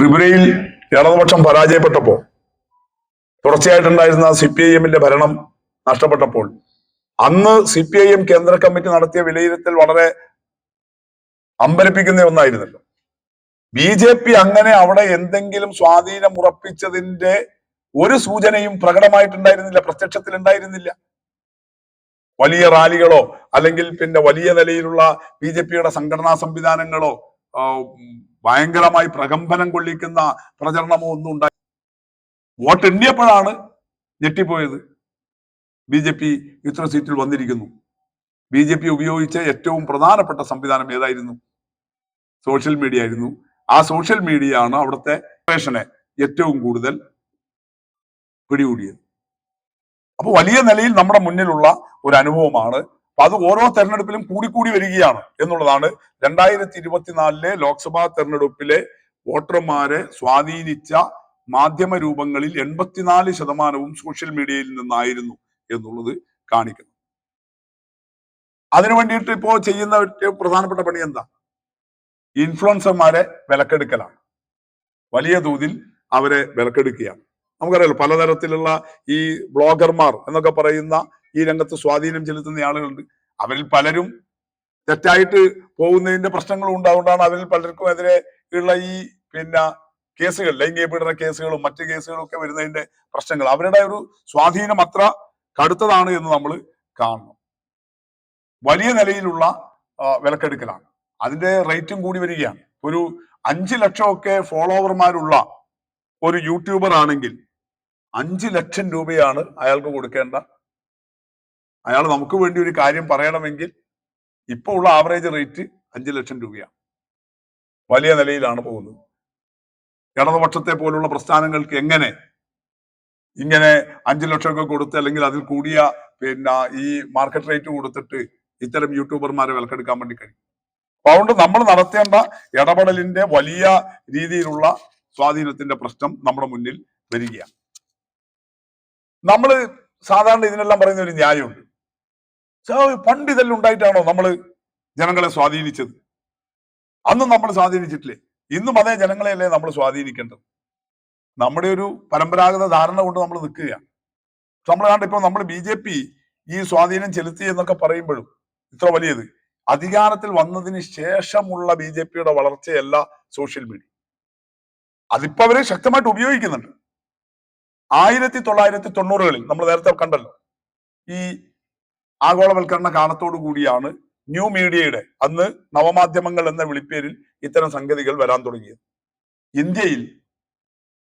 ത്രിപുരയിൽ ഇടതുപക്ഷം പരാജയപ്പെട്ടപ്പോൾ തുടർച്ചയായിട്ടുണ്ടായിരുന്ന സി പി ഐ എമ്മിന്റെ ഭരണം നഷ്ടപ്പെട്ടപ്പോൾ അന്ന് സി പി ഐ എം കേന്ദ്ര കമ്മിറ്റി നടത്തിയ വിലയിരുത്തൽ വളരെ അമ്പരപ്പിക്കുന്ന ഒന്നായിരുന്നല്ലോ. ബി ജെ പി അങ്ങനെ അവിടെ എന്തെങ്കിലും സ്വാധീനം ഉറപ്പിച്ചതിന്റെ ഒരു സൂചനയും പ്രകടമായിട്ടുണ്ടായിരുന്നില്ല പ്രത്യക്ഷത്തിൽ ഉണ്ടായിരുന്നില്ല വലിയ റാലികളോ അല്ലെങ്കിൽ പിന്നെ വലിയ നിലയിലുള്ള ബി ജെ പിയുടെ സംഘടനാ സംവിധാനങ്ങളോ ഭയങ്കരമായി പ്രകമ്പനം കൊള്ളിക്കുന്ന പ്രചരണമോ ഒന്നും ഉണ്ടായി വോട്ട് എണ്ണിയപ്പോഴാണ് ഞെട്ടിപ്പോയത്. ബി ജെ പി ഇത്ര സീറ്റിൽ വന്നിരിക്കുന്നു. ബി ജെ പി ഉപയോഗിച്ച ഏറ്റവും പ്രധാനപ്പെട്ട സംവിധാനം ഏതായിരുന്നു? സോഷ്യൽ മീഡിയ ആയിരുന്നു. ആ സോഷ്യൽ മീഡിയ ആണ് അവിടുത്തെ ഏറ്റവും കൂടുതൽ പിടികൂടിയത്. അപ്പൊ വലിയ നിലയിൽ നമ്മുടെ മുന്നിലുള്ള ഒരു അനുഭവമാണ് അപ്പൊ അത് ഓരോ തെരഞ്ഞെടുപ്പിലും കൂടിക്കൂടി വരികയാണ് എന്നുള്ളതാണ് രണ്ടായിരത്തി ഇരുപത്തിനാലിലെ ലോക്സഭാ തെരഞ്ഞെടുപ്പിലെ വോട്ടർമാരെ സ്വാധീനിച്ച മാധ്യമ രൂപങ്ങളിൽ എൺപത്തിനാല് ശതമാനവും സോഷ്യൽ മീഡിയയിൽ നിന്നായിരുന്നു എന്നുള്ളത് കാണിക്കുന്നു. അതിനു വേണ്ടിയിട്ട് ഇപ്പോ ചെയ്യുന്ന പ്രധാനപ്പെട്ട പണി എന്താ? ഇൻഫ്ലുവൻസർമാരെ വിലക്കെടുക്കലാണ്. വലിയ തോതിൽ അവരെ വിലക്കെടുക്കുകയാണ്. നമുക്കറിയാലോ പലതരത്തിലുള്ള ഈ ബ്ലോഗർമാർ എന്നൊക്കെ പറയുന്ന ഈ രംഗത്ത് സ്വാധീനം ചെലുത്തുന്ന ആളുകളുണ്ട്. അവരിൽ പലരും തെറ്റായിട്ട് പോകുന്നതിന്റെ പ്രശ്നങ്ങളും ഉണ്ടാകൊണ്ടാണ് അവരിൽ പലർക്കും എതിരെ ഉള്ള ഈ പിന്നെ കേസുകൾ ലൈംഗിക പീഡന കേസുകളും മറ്റു കേസുകളും ഒക്കെ വരുന്നതിന്റെ പ്രശ്നങ്ങൾ അവരുടെ ഒരു സ്വാധീനം അത്ര കടുത്തതാണ് എന്ന് നമ്മൾ കാണണം വലിയ നിലയിലുള്ള വിലക്കെടുക്കലാണ്. അതിന്റെ റേറ്റും കൂടി വരികയാണ്. ഒരു അഞ്ചു ലക്ഷമൊക്കെ ഫോളോവർമാരുള്ള ഒരു യൂട്യൂബർ ആണെങ്കിൽ അഞ്ചു ലക്ഷം രൂപയാണ് അയാൾക്ക് കൊടുക്കേണ്ട അയാൾ നമുക്ക് വേണ്ടി ഒരു കാര്യം പറയണമെങ്കിൽ ഇപ്പോൾ ഉള്ള ആവറേജ് റേറ്റ് അഞ്ചു ലക്ഷം രൂപയാണ്. വലിയ നിലയിലാണ് പോകുന്നത്. ഇടതുപക്ഷത്തെ പോലുള്ള പ്രസ്ഥാനങ്ങൾക്ക് എങ്ങനെ ഇങ്ങനെ അഞ്ചു ലക്ഷമൊക്കെ കൊടുത്ത് അല്ലെങ്കിൽ അതിൽ കൂടിയ പിന്നെ ഈ മാർക്കറ്റ് റേറ്റ് കൊടുത്തിട്ട് ഇത്തരം യൂട്യൂബർമാരെ വിലക്കെടുക്കാൻ വേണ്ടി കഴിയും. അപ്പൊ അതുകൊണ്ട് നമ്മൾ നടത്തേണ്ട ഇടപെടലിന്റെ വലിയ രീതിയിലുള്ള സ്വാധീനത്തിന്റെ പ്രശ്നം നമ്മുടെ മുന്നിൽ വരികയാണ്. നമ്മൾ സാധാരണ ഇതിനെല്ലാം പറയുന്ന ഒരു ന്യായമുണ്ട്. പണ്ട് ഇതെല്ലാം ഉണ്ടായിട്ടാണോ നമ്മൾ ജനങ്ങളെ സ്വാധീനിച്ചത്? അന്നും നമ്മൾ സ്വാധീനിച്ചിട്ടില്ലേ? ഇന്നും അതേ ജനങ്ങളെയല്ലേ നമ്മൾ സ്വാധീനിക്കേണ്ടത്? നമ്മുടെ ഒരു പരമ്പരാഗത ധാരണ കൊണ്ട് നമ്മൾ നിൽക്കുകയാണ് നമ്മൾ കണ്ട ഇപ്പൊ നമ്മൾ ബി ജെ പി ഈ സ്വാധീനം ചെലുത്തി എന്നൊക്കെ പറയുമ്പോഴും ഇത്ര വലിയത് അധികാരത്തിൽ വന്നതിന് ശേഷമുള്ള ബി ജെ പിയുടെ വളർച്ചയല്ല സോഷ്യൽ മീഡിയ. അതിപ്പോ അവർ ശക്തമായിട്ട് ഉപയോഗിക്കുന്നുണ്ട്. ആയിരത്തി തൊള്ളായിരത്തി തൊണ്ണൂറുകളിൽ നമ്മൾ നേരത്തെ കണ്ടല്ലോ ഈ ആഗോളവൽക്കരണ കാലത്തോടു കൂടിയാണ് ന്യൂ മീഡിയയുടെ അന്ന് നവമാധ്യമങ്ങൾ എന്ന വിളിപ്പേരിൽ ഇത്തരം സംഗതികൾ വരാൻ തുടങ്ങിയത്. ഇന്ത്യയിൽ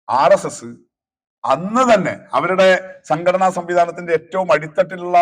ആർ എസ് എസ് അന്ന് തന്നെ അവരുടെ സംഘടനാ സംവിധാനത്തിന്റെ ഏറ്റവും അടിത്തട്ടിലുള്ള